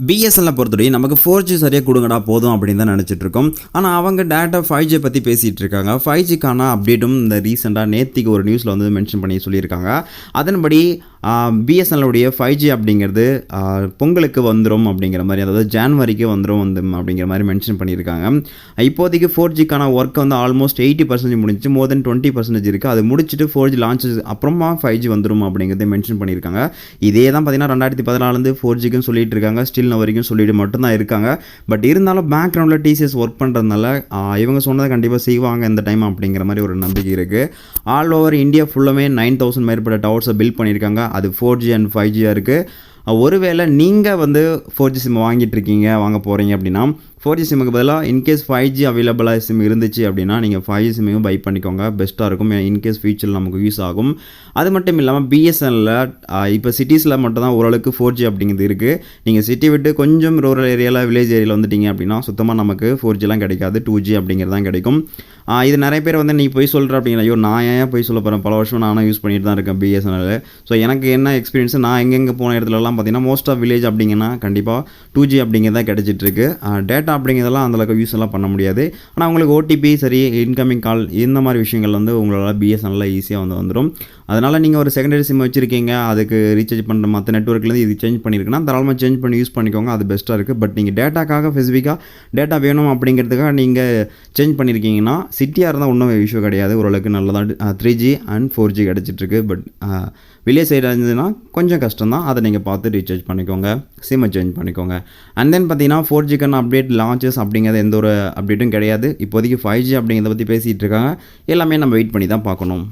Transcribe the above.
BSNL பொறுத்தவரையும் நமக்கு four G சரியாக கொடுங்கடா போதும் அப்படின்னு தான் நினச்சிட்ருக்கோம். ஆனால் அவங்க டேட்டா ஃபைவ் ஜி பற்றி பேசிகிட்டு இருக்காங்க ஃபைவ் ஜிக்கான அப்டேட்டும் இந்த ரீசெண்டாக நேத்திக்கு ஒரு நியூஸில் வந்து மென்ஷன் பண்ணி சொல்லியிருக்காங்க. அதன்படி பிஎஸ்என்எல்லுடைய ஃபைவ் ஜி அப்படிங்கிறது பொங்கலுக்கு வந்துடும் அப்படிங்கிற மாதிரி அதாவது ஜான்வரிக்கு வந்துடும் வந்து அப்படிங்கிற மாதிரி மென்ஷன் பண்ணியிருக்காங்க. இப்போதைக்கு ஃபோர் ஜிக்கான ஒர்க் வந்து ஆல்மோஸ்ட் எயிட்டி பர்சன்டேஜ் முடிஞ்சு மோர் தென் டுவெண்ட்டி பர்சன்டேஜ் இருக்குது அது முடிச்சுட்டு ஃபோர் ஜி லான்ச் அப்புறமா ஃபைவ் ஜி வந்துடும் அப்படிங்கிறத மென்ஷன் பண்ணியிருக்காங்க. இதே தான் பார்த்தீங்கன்னா ரெண்டாயிரத்தி பதினாலேருந்து ஃபோர் ஜிக்குன்னு சொல்லிட்டு இருக்காங்க. ஸ்டில் வரைக்கும் சொல்லிட்டு மட்டும்தான் இருக்காங்க. பட் இருந்தாலும் பேக்ரவுண்டில் டிசிஎஸ் ஒர்க் பண்ணுறதுனால இவங்க சொன்னதை கண்டிப்பாக செய்வாங்க இந்த டைம் அப்படிங்கிற மாதிரி ஒரு நம்பிக்கை இருக்குது ஆல் ஓவர் இந்தியா ஃபுல்லுமே நைன் தௌசண்ட் மேற்பட்ட டவர்ஸை பில்ட் பண்ணியிருக்காங்க. அது ஃபோர் ஜி அண்ட் ஃபைவ் ஜியாக இருக்குது ஒருவேளை நீங்கள் வந்து ஃபோர் ஜி சிம் வாங்கிட்டு இருக்கீங்க வாங்க போகிறீங்க அப்படின்னா ஃபோர் ஜி சிம்முக்கு பதிலாக இன்கேஸ் ஃபைவ் ஜி அவைலபிளாக சிம் இருந்துச்சு அப்படின்னா நீங்கள் ஃபைவ் ஜி சிம்மையும் பை பண்ணிக்கோங்க. பெஸ்ட்டாக இருக்கும். இன்கேஸ் ஃபியூச்சர் நமக்கு யூஸ் ஆகும். அது மட்டும் இல்லாமல் பிஎஸ்என்னில் இப்போ சிட்டிஸில் மட்டும் தான் ஓரளவுக்கு ஃபோர் ஜி அப்படிங்கிறது இருக்குது நீங்கள் சிட்டி விட்டு கொஞ்சம் ரூரல் ஏரியாவில் வில்லேஜ் ஏரியாவில் வந்துட்டீங்க அப்படின்னா சுத்தமாக நமக்கு ஃபோர் ஜிலாம் கிடைக்காது. டூ ஜி அப்படிங்கிறது தான் கிடைக்கும். இது நிறைய பேர் வந்து நீ போய் சொல்கிற அப்படிங்கிற ஐயோ நான் ஏன் போய் சொல்ல போகிறேன் பல வருஷம் நானும் யூஸ் பண்ணிட்டு தான் இருக்கேன் பிஎஸ்என்எல் ஸோ எனக்கு என்ன எக்ஸ்பீரியன்ஸ் நான் எங்கெங்கே போன இடத்துலலாம் பார்த்தீங்கன்னா மோஸ்ட் ஆஃப் வில்லேஜ் அப்படிங்கன்னா கண்டிப்பாக டூ ஜி அப்படிங்கிறதா கிடச்சிட்டு இருக்கு. டேட்டா அப்படிங்கிறதெல்லாம் அந்தளவுக்கு யூஸ் எல்லாம் பண்ண முடியாது. ஆனால் உங்களுக்கு ஓடிபி சரி இன்கமிங் கால் இந்த மாதிரி விஷயங்கள் வந்து உங்களால் பிஎஸ்என்எல் ஈஸியாக வந்து வந்துடும் அதனால் நீங்கள் ஒரு செகண்டரி சிம் வச்சுருக்கீங்க அதுக்கு ரீசார்ஜ் பண்ணுற மற்ற நெட்ஒர்க்லேருந்து இது சேஞ்ச் பண்ணியிருக்குன்னா தாராளமாக சேஞ்ச் பண்ணி யூஸ் பண்ணிக்கோங்க அது பெஸ்ட்டாக இருக்குது பட் நீங்கள் டேட்டாக்காக ஸ்பெசிஃபிக்காக டேட்டா வேணும் அப்படிங்கிறதுக்காக நீங்கள் சேஞ்ச் பண்ணியிருக்கீங்கன்னா சிட்டியாக இருந்தால் ஒன்றும் இஷ்யூ கிடையாது. ஓரளவுக்கு நல்லதாக three G and four G கிடச்சிட்ருக்கு. But village சைடாக இருந்ததுன்னா கொஞ்சம் கஷ்டம் தான் அதை நீங்கள் பார்த்து ரீசார்ஜ் பண்ணிக்கோங்க. சிம்மை சேஞ்ச் பண்ணிக்கோங்க. அண்ட் தென் பார்த்தீங்கன்னா ஃபோர் ஜிக்கான அப்டேட் லான்ச்சஸ் அப்படிங்கிறது எந்த ஒரு அப்டேட்டும் கிடையாது. இப்போதைக்கு ஃபைவ் ஜி அப்படிங்கிறத பற்றி பேசிகிட்டு இருக்காங்க. எல்லாமே நம்ம வெயிட் பண்ணி தான் பார்க்கணும்.